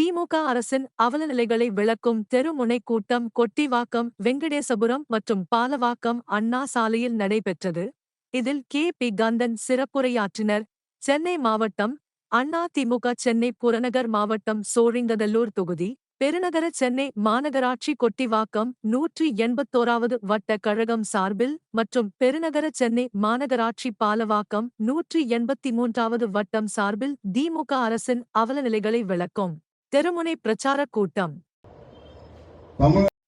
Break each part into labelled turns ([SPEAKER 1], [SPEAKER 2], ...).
[SPEAKER 1] திமுக அரசின் அவலநிலைகளை விளக்கும் தெருமுனை கூட்டம் கொட்டிவாக்கம் வெங்கடேசபுரம் மற்றும் பாலவாக்கம் அண்ணா சாலையில் நடைபெற்றது. இதில் கே. பி. கந்தன் சிறப்புரையாற்றினர். சென்னை மாவட்டம் அண்ணா திமுக சென்னை புறநகர் மாவட்டம் சோழிங்கதல்லூர் தொகுதி பெருநகர சென்னை மாநகராட்சி கொட்டிவாக்கம் நூற்றி எண்பத்தோராவது வட்ட கழகம் சார்பில் மற்றும் பெருநகர சென்னை மாநகராட்சி பாலவாக்கம் நூற்றி எண்பத்தி மூன்றாவது வட்டம் சார்பில் திமுக அரசின் அவலநிலைகளை விளக்கும். தெருமுனை பிரச்சாரக் கூட்டம்.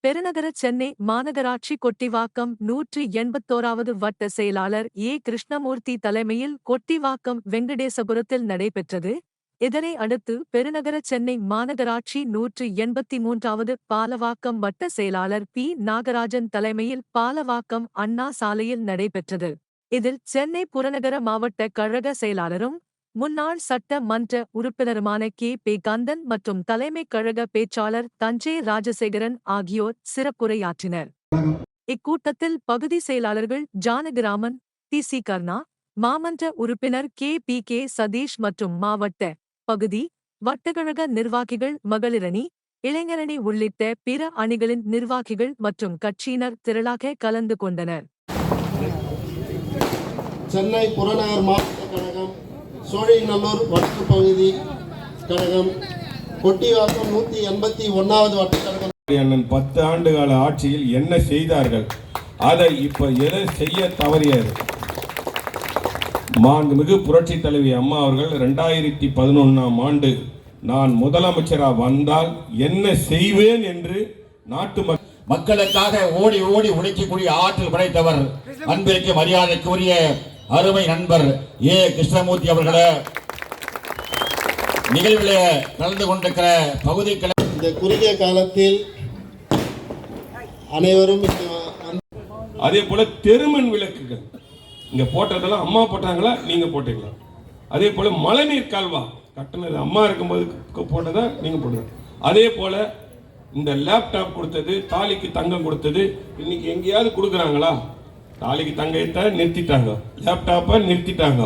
[SPEAKER 1] பெருநகர சென்னை மாநகராட்சி கொட்டிவாக்கம் நூற்றி எண்பத்தோராவது வட்ட செயலாளர் ஏ கிருஷ்ணமூர்த்தி தலைமையில் கொட்டிவாக்கம் வெங்கடேசபுரத்தில் நடைபெற்றது. இதனை அடுத்து பெருநகர சென்னை மாநகராட்சி நூற்று எண்பத்தி மூன்றாவது பாலவாக்கம் வட்ட செயலாளர் பி நாகராஜன் தலைமையில் பாலவாக்கம் அண்ணா சாலையில் நடைபெற்றது. இதில் சென்னை புறநகர மாவட்ட கழக செயலாளரும் முன்னாள் சட்ட மன்ற உறுப்பினருமான கே. பி கந்தன் மற்றும் தலைமைக் கழக பேச்சாளர் தஞ்சை ராஜசேகரன் ஆகியோர் சிறப்புரையாற்றினர். இக்கூட்டத்தில் பகுதி செயலாளர்கள் ஜானகிராமன் டி. சி. கர்ணா மாமன்ற உறுப்பினர் கே. பி. கே. சதீஷ் மற்றும் மாவட்ட பகுதி வட்டக்கழக நிர்வாகிகள் மகளிரணி இளைஞரணி உள்ளிட்ட பிற அணிகளின் நிர்வாகிகள் மற்றும் கட்சியினர் திரளாக கலந்து கொண்டனர்.
[SPEAKER 2] சென்னை புறநகர் மாவட்ட கழகம் சோழிங்கநல்லூர் வடக்கு பகுதி கழகம் கொட்டிவாக்கம் நூற்றி எண்பத்தி ஒன்றாவது வட்ட கழகம்.
[SPEAKER 3] அண்ணன் பத்து ஆண்டு கால ஆட்சியில் என்ன செய்தார்கள்? அதை இப்ப எதை செய்ய தவறியது? மாண்புமிகு புரட்சி தலைவி அம்மா அவர்கள் ரெண்டாயிரத்தி பதினொன்னாம் ஆண்டு நான் முதலமைச்சரா வந்தால் என்ன செய்வேன் என்று நாட்டு மக்கள்
[SPEAKER 4] மக்களுக்காக ஓடி ஓடி உழைக்கக்கூடிய ஆற்றல் படைத்தவர் அன்பிற்கு மரியாதைக்குரிய அருமை நண்பர் ஏ. கிருஷ்ணமூர்த்தி அவர்களே நிகழ்வில் கலந்து கொண்டிருக்கிற பகுதி கிளை
[SPEAKER 2] இந்த குறுகிய காலத்தில் அனைவரும்
[SPEAKER 3] அதே போல தெருமண் விளக்குகள். இங்க போட்டதெல்லாம் அம்மா போட்டாங்களா நீங்க போட்டீங்களா? அதே போல மழைநீர் கால்வா கட்டினது அம்மா இருக்கும்போது போட்டதா நீங்க போட்டது? அதே போல இந்த லேப்டாப் கொடுத்தது தாலிக்கு தங்கம் கொடுத்தது இன்னைக்கு எங்கேயாவது கொடுக்குறாங்களா? நாளைக்கு தங்கத்தை நிறுத்திட்டாங்க. லேப்டாப்பை நிறுத்திட்டாங்க.